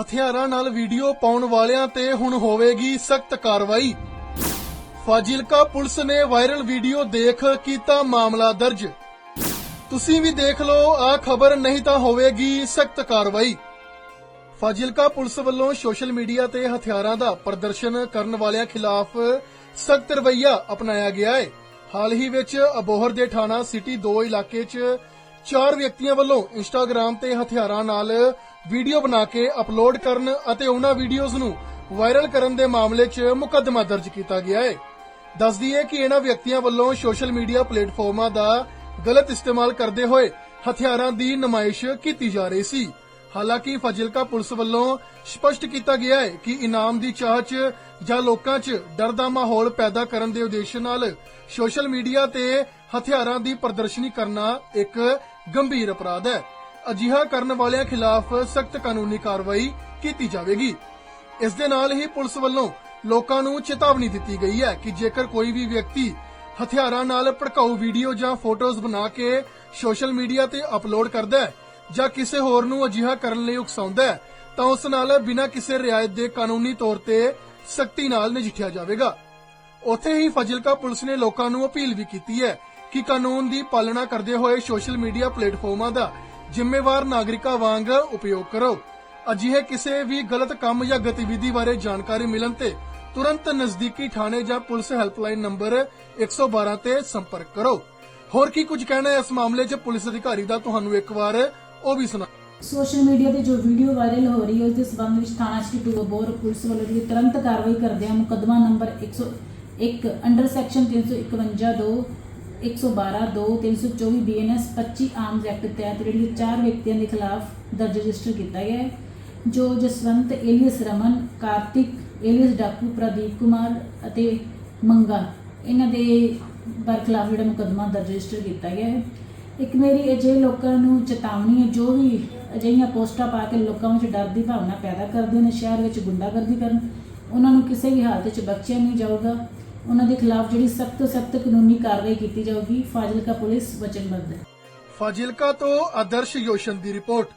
ਹਥਿਆਰਾਂ ਨਾਲ ਵੀਡੀਓ ਪਾਉਣ ਵਾਲਿਆਂ ਤੇ ਹੁਣ ਹੋਵੇਗੀ ਸਖਤ ਕਾਰਵਾਈ। ਫਾਜ਼ਿਲਕਾ ਪੁਲਿਸ ਨੇ ਵਾਇਰਲ ਵੀਡੀਓ ਦੇਖ ਕੀਤਾ ਮਾਮਲਾ ਦਰਜ। ਤੁਸੀਂ ਵੀ ਦੇਖ ਲਓ ਆ ਖਬਰ ਨਹੀਂ ਤਾਂ ਹੋਵੇਗੀ ਸਖਤ ਕਾਰਵਾਈ। ਫਾਜ਼ਿਲਕਾ ਪੁਲਿਸ ਵੱਲੋਂ ਸੋਸ਼ਲ ਮੀਡੀਆ ਤੇ ਹਥਿਆਰਾਂ ਦਾ ਪ੍ਰਦਰਸ਼ਨ ਕਰਨ ਵਾਲਿਆਂ ਖਿਲਾਫ ਸਖਤ ਰਵਈਆ ਅਪਣਾਇਆ ਗਿਆ ਹੈ ਹਾਲ ਹੀ ਵਿੱਚ ਅਬੋਹਰ ਦੇ ਥਾਣਾ ਸਿਟੀ 2 ਇਲਾਕੇ 'ਚ ਚਾਰ ਵਿਅਕਤੀਆਂ ਵੱਲੋਂ ਇੰਸਟਾਗ੍ਰam ਤੇ ਹਥਿਆਰਾਂ ਨਾਲ ਵੀਡੀਓ ਬਣਾ ਕੇ ਅਪਲੋਡ ਕਰਨ ਅਤੇ ਉਹਨਾਂ ਵੀਡੀਓਜ਼ ਨੂੰ ਵਾਇਰਲ ਕਰਨ ਦੇ ਮਾਮਲੇ 'ਚ ਮੁਕੱਦਮਾ ਦਰਜ ਕੀਤਾ ਗਿਆ ਹੈ। ਦੱਸਦੀ ਹੈ ਕਿ ਇਹਨਾਂ ਵਿਅਕਤੀਆਂ ਵੱਲੋਂ ਸੋਸ਼ਲ ਮੀਡੀਆ ਪਲੇਟਫਾਰਮਾਂ ਦਾ ਗਲਤ ਇਸਤੇਮਾਲ ਕਰਦੇ ਹੋਏ ਹਥਿਆਰਾਂ ਦੀ ਨਮਾਇਸ਼ ਕੀਤੀ ਜਾ ਰਹੀ ਸੀ। ਹਾਲਾਂਕਿ ਫਾਜ਼ਿਲਕਾ ਪੁਲਿਸ ਵੱਲੋਂ ਸਪਸ਼ਟ ਕੀਤਾ ਗਿਆ ਹੈ ਕਿ ਇਨਾਮ ਦੀ ਚਾਹ 'ਚ ਜਾਂ ਲੋਕਾਂ 'ਚ ਡਰ ਦਾ ਮਾਹੌਲ ਪੈਦਾ ਕਰਨ ਦੇ ਉਦੇਸ਼ ਨਾਲ ਸੋਸ਼ਲ ਮੀਡੀਆ ਤੇ ਹਥਿਆਰਾਂ ਦੀ ਪ੍ਰਦਰਸ਼ਨੀ ਕਰਨਾ ਇੱਕ ਗੰਭੀਰ ਅਪਰਾਧ ਹੈ। ਅਜਿਹਾ ਕਰਨ ਵਾਲਿਆਂ ਖਿਲਾਫ ਸਖਤ ਕਾਨੂੰਨੀ ਕਾਰਵਾਈ ਕੀਤੀ ਜਾਵੇਗੀ। ਇਸ ਦੇ ਨਾਲ ਹੀ ਪੁਲਿਸ ਵੱਲੋਂ ਲੋਕਾਂ ਨੂੰ ਚੇਤਾਵਨੀ ਦਿੱਤੀ ਗਈ ਹੈ ਕਿ ਜੇਕਰ ਕੋਈ ਵੀ ਵਿਅਕਤੀ ਹਥਿਆਰਾਂ ਨਾਲ ਭੜਕਾਊ ਵੀਡੀਓ ਜਾਂ ਫੋਟੋਜ਼ ਬਣਾ ਕੇ ਸੋਸ਼ਲ ਮੀਡੀਆ ਤੇ ਅਪਲੋਡ ਕਰਦਾ ਹੈ ਜਾਂ ਕਿਸੇ ਹੋਰ ਨੂੰ ਅਜਿਹਾ ਕਰਨ ਲਈ ਉਕਸਾਉਂਦਾ ਹੈ, ਤਾਂ ਉਸ ਨਾਲ ਬਿਨਾਂ ਕਿਸੇ ਰਿਆਇਤ ਦੇ ਕਾਨੂੰਨੀ ਤੌਰ ਤੇ ਸਖਤੀ ਨਾਲ ਨਜਿੱਠਿਆ ਜਾਵੇਗਾ। ਉੱਥੇ ਹੀ ਫਜ਼ਿਲਕਾ ਪੁਲਿਸ ਨੇ ਲੋਕਾਂ ਨੂੰ ਅਪੀਲ ਵੀ ਕੀਤੀ ਹੈ ਕਿ ਕਾਨੂੰਨ ਦੀ ਪਾਲਣਾ ਕਰਦੇ ਹੋਏ ਸੋਸ਼ਲ ਮੀਡੀਆ ਪਲੇਟਫਾਰਮਾਂ ਦਾ ਜ਼ਿੰਮੇਵਾਰ ਨਾਗਰਿਕਾਂ ਵਾਂਗ ਉਪਯੋਗ ਕਰੋ। ਅਜਿਹੇ ਕਿਸੇ ਵੀ ਗਲਤ ਕੰਮ ਜਾਂ ਗਤੀਵਿਧੀ ਬਾਰੇ ਜਾਣਕਾਰੀ ਮਿਲਣ ਤੇ ਤੁਰੰਤ ਨਜ਼ਦੀਕੀ ਥਾਣੇ ਜਾਂ ਪੁਲਿਸ ਹੈਲਪਲਾਈਨ ਨੰਬਰ 112 ਤੇ ਸੰਪਰਕ ਕਰੋ। ਹੋਰ ਕੀ ਕੁਝ ਕਹਿਣਾ ਹੈ ਇਸ ਮਾਮਲੇ 'ਚ ਪੁਲਿਸ ਅਧਿਕਾਰੀ ਦਾ ਤੁਹਾਨੂੰ ਇੱਕ ਵਾਰ ਉਹ ਵੀ ਸੁਣਾ ਸੋਸ਼ਲ ਮੀਡੀਆ ਤੇ ਜੋ ਵੀਡੀਓ ਵਾਇਰਲ ਹੋ ਰਹੀ ਹੈ, ਉਸ ਦੇ ਸਬੰਧ ਵਿੱਚ ਥਾਣਾ ਸ੍ਰੀ ਟੂਬੋਰ ਪੁਲਿਸ ਵੱਲੋਂ ਜਿਹੜੀ ਤੁਰੰਤ ਕਾਰਵਾਈ ਕਰਦਿਆਂ ਮੁਕੱਦਮਾ number 101 under section 351 2 112 2 324 BNS 25 arms act ਤਹਿਤ ਜਿਹੜੇ ਚਾਰ ਵਿਅਕਤੀਆਂ ਦੇ ਖਿਲਾਫ ਦਰਜ ਰਜਿਸਟਰ ਕੀਤਾ ਗਿਆ ਹੈ, ਜੋ ਜਸਵੰਤ ਏਲੀਅਸ ਰਮਨ, ਕਾਰਤਿਕ ਏਲੀਅਸ ਡਾਕੂ, ਪ੍ਰਦੀਪ ਕੁਮਾਰ ਅਤੇ ਮੰਗਾ, ਇਹਨਾਂ ਦੇ ਬਰਖਲਾਫ ਜਿਹੜਾ ਮੁਕੱਦਮਾ ਦਰਜ ਰਜਿਸਟਰ ਕੀਤਾ ਗਿਆ ਹੈ। ਇੱਕ ਮੇਰੀ ਅਜਿਹੇ ਲੋਕਾਂ ਨੂੰ ਚੇਤਾਵਨੀ ਹੈ, ਜੋ ਵੀ ਅਜਿਹੀਆਂ ਪੋਸਟਾਂ ਪਾ ਕੇ ਲੋਕਾਂ ਵਿੱਚ ਡਰ ਦੀ ਭਾਵਨਾ ਪੈਦਾ ਕਰਦੇ ਨੇ, ਸ਼ਹਿਰ ਵਿੱਚ ਗੁੰਡਾਗਰਦੀ ਕਰਨ, ਉਹਨਾਂ ਨੂੰ ਕਿਸੇ ਵੀ ਹਾਲਤ 'ਚ ਬਖਸ਼ਿਆ ਨਹੀਂ ਜਾਊਗਾ। ਉਹਨਾਂ ਦੇ ਖਿਲਾਫ ਜਿਹੜੀ ਸਖਤ ਤੋਂ ਸਖਤ ਕਾਨੂੰਨੀ ਕਾਰਵਾਈ ਕੀਤੀ ਜਾਊਗੀ। ਫਾਜ਼ਿਲਕਾ ਪੁਲਿਸ ਵਚਨਬੱਧ ਹੈ। ਫਾਜ਼ਿਲਕਾ ਤੋਂ ਆਦਰਸ਼ ਯੋਸ਼ਨ ਦੀ ਰਿਪੋਰਟ।